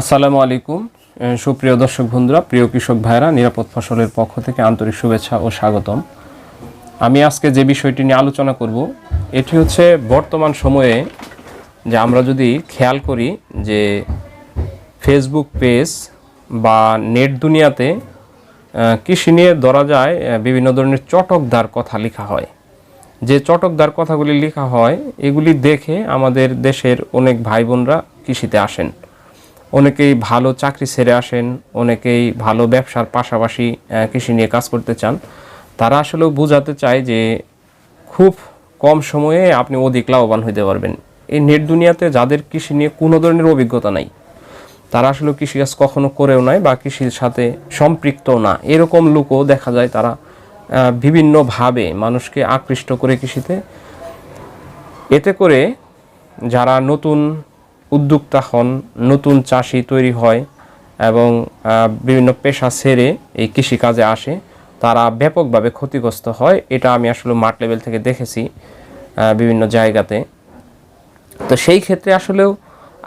আসসালামু আলাইকুম। সুপ্রিয় দর্শক বন্ধুরা, প্রিয় কৃষক ভাইরা নিরাপদ ফসলের পক্ষ থেকে আন্তরিক শুভেচ্ছা ও স্বাগতম। আমি আজকে যে বিষয়টি নিয়ে আলোচনা করব, এটি হচ্ছে বর্তমান সময়ে যে আমরা যদি খেয়াল করি যে ফেসবুক পেজ বা নেট দুনিয়াতে কৃষি নিয়ে ধরা যায় বিভিন্ন ধরনের চটকদার কথা লেখা হয়। যে চটকদার কথাগুলি লেখা হয়, এগুলি দেখে আমাদের দেশের অনেক ভাই বোনরা কৃষিতে আসেন। অনেকেই ভালো চাকরি ছেড়ে আসেন, অনেকেই ভালো ব্যবসার পাশাপাশি কৃষি নিয়ে কাজ করতে চান। তারা আসলেও বোঝাতে চায় যে খুব কম সময়ে আপনি অধিক লাভবান হতে পারবেন। এই নেট দুনিয়াতে যাদের কৃষি নিয়ে কোনো ধরনের অভিজ্ঞতা নাই, তারা আসলে কৃষিকাজ কখনো করেও নাই বা কৃষির সাথে সম্পৃক্ত না। এরকম লোকও দেখা যায় তারা বিভিন্নভাবে মানুষকে আকৃষ্ট করে কৃষিতে। এতে করে যারা নতুন উদ্যোক্তা হন, নতুন চাষি তৈরি হয় এবং বিভিন্ন পেশা ছেড়ে এই কৃষিকাজে আসে। তারা ব্যাপকভাবে ক্ষতিগ্রস্ত হয়, এটা আমি আসলে মাঠ লেভেল থেকে দেখেছি বিভিন্ন জায়গাতে। তো সেই ক্ষেত্রে আসলেও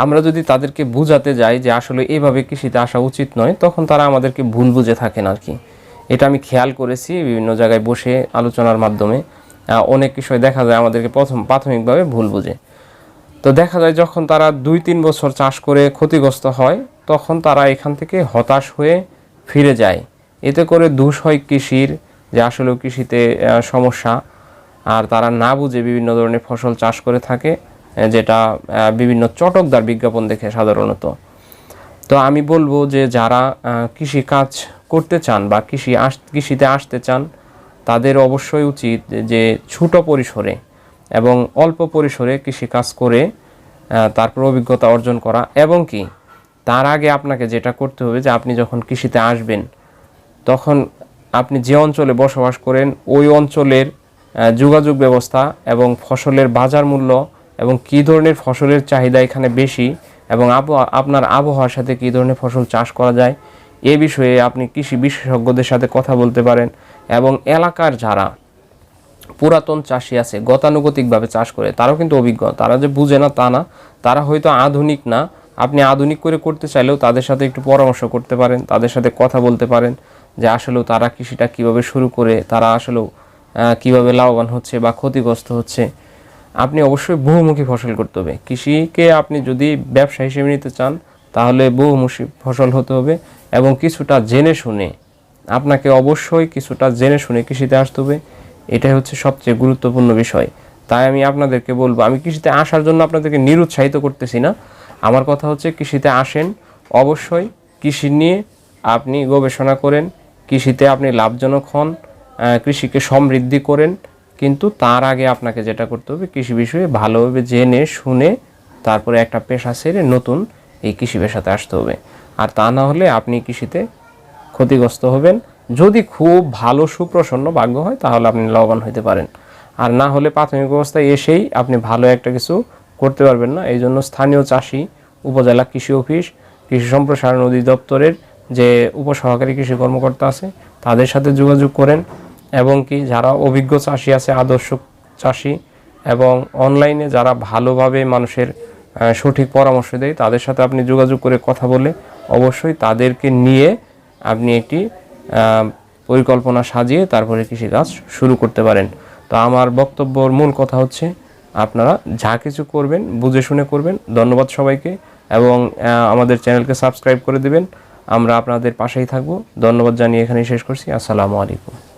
আমরা যদি তাদেরকে বুঝাতে যাই যে আসলে এভাবে কৃষিতে আসা উচিত নয়, তখন তারা আমাদেরকে ভুল বুঝে থাকেন আর কি। এটা আমি খেয়াল করেছি বিভিন্ন জায়গায় বসে আলোচনার মাধ্যমে। অনেক বিষয় দেখা যায় আমাদেরকে প্রথম, প্রাথমিকভাবে ভুল বুঝে। তো দেখা যায় যখন তারা দুই তিন বছর চাষ করে ক্ষতিগ্রস্ত হয়, তখন তারা এখান থেকে হতাশ হয়ে ফিরে যায়। এতে করে দুষ হয় কৃষির, যে আসলে কৃষিতে সমস্যা। আর তারা না বুঝে বিভিন্ন ধরনের ফসল চাষ করে থাকে যেটা বিভিন্ন চটকদার বিজ্ঞাপন দেখে সাধারণত। তো আমি বলব যে যারা কৃষি কাজ করতে চান বা কৃষি আস, কৃষিতে আসতে চান, তাদের অবশ্যই উচিত যে ছোট পরিসরে এবং অল্প পরিসরে কৃষি কাজ করে তারপর অভিজ্ঞতা অর্জন করা এবং কি, তার আগে আপনাকে যেটা করতে হবে যে আপনি যখন কৃষিতে আসবেন, তখন আপনি যে অঞ্চলে বসবাস করেন, ওই অঞ্চলের যোগাযোগ ব্যবস্থা এবং ফসলের বাজার মূল্য এবং কী ধরনের ফসলের চাহিদা এখানে বেশি এবং আপনার আবহাওয়ার সাথে কী ধরনের ফসল চাষ করা যায়, এ বিষয়ে আপনি কৃষি বিশেষজ্ঞদের সাথে কথা বলতে পারেন এবং এলাকার যারা পুরাতন চাষি আছে, গতানুগতিকভাবে চাষ করে, তারাও কিন্তু অভিজ্ঞ। তারা যে বুঝে না, তা না। তারা হয়তো আধুনিক না। আপনি আধুনিক করে করতে চাইলেও তাদের সাথে একটু পরামর্শ করতে পারেন, তাদের সাথে কথা বলতে পারেন যে আসলেও তারা কৃষিটা কীভাবে শুরু করে, তারা আসলেও কীভাবে লাভবান হচ্ছে বা ক্ষতিগ্রস্ত হচ্ছে। আপনি অবশ্যই বহুমুখী ফসল করতে হবে। কৃষিকে আপনি যদি ব্যবসা হিসেবে নিতে চান, তাহলে বহুমুখী ফসল হতে হবে এবং কিছুটা জেনে শুনে, আপনাকে অবশ্যই কিছুটা জেনে শুনে কৃষিতে আসতে হবে। এটাই হচ্ছে সবচেয়ে গুরুত্বপূর্ণ বিষয়। তাই আমি আপনাদেরকে বলব, আমি কৃষিতে আসার জন্য আপনাদেরকে নিরুৎসাহিত করতেছি না। আমার কথা হচ্ছে কৃষিতে আসেন, অবশ্যই কৃষি নিয়ে আপনি গবেষণা করেন, কৃষিতে আপনি লাভজনক হন কৃষিকে সমৃদ্ধি করেন। কিন্তু তার আগে আপনাকে যেটা করতে হবে, কৃষি বিষয়ে ভালোভাবে জেনে, শুনে তারপরে একটা পেশা সেরে নতুন এই কৃষি পেশাতে আসতে হবে। আর তা না হলে আপনি কৃষিতে ক্ষতিগ্রস্ত হবেন। যদি খুব ভালো সুপ্রসন্ন ভাগ্য হয়, তাহলে আপনি লাভবান হতে পারেন। আর না হলে প্রাথমিক অবস্থায় এসেই আপনি ভালো একটা কিছু করতে পারবেন না। এই জন্য স্থানীয় চাষি, উপজেলা কৃষি অফিস, কৃষি সম্প্রসারণ অধিদপ্তরের যে উপসহকারী কৃষি কর্মকর্তা আছে, তাদের সাথে যোগাযোগ করেন এবং কি যারা অভিজ্ঞ চাষি আছে, আদর্শ চাষি এবং অনলাইনে যারা ভালোভাবে মানুষের সঠিক পরামর্শ দেয়, তাদের সাথে আপনি যোগাযোগ করে কথা বলে অবশ্যই তাদেরকে নিয়ে আপনি একটি পরিকল্পনা সাজিয়ে তারপরে কৃষিকাজ শুরু করতে পারেন। তো আমার বক্তব্যর মূল কথা হচ্ছে, আপনারা যা কিছু করবেন, বুঝে শুনে করবেন। ধন্যবাদ সবাইকে এবং আমাদের চ্যানেলকে সাবস্ক্রাইব করে দিবেন। আমরা আপনাদের পাশেই থাকব। ধন্যবাদ জানিয়ে এখানেই শেষ করছি। আসসালামু আলাইকুম।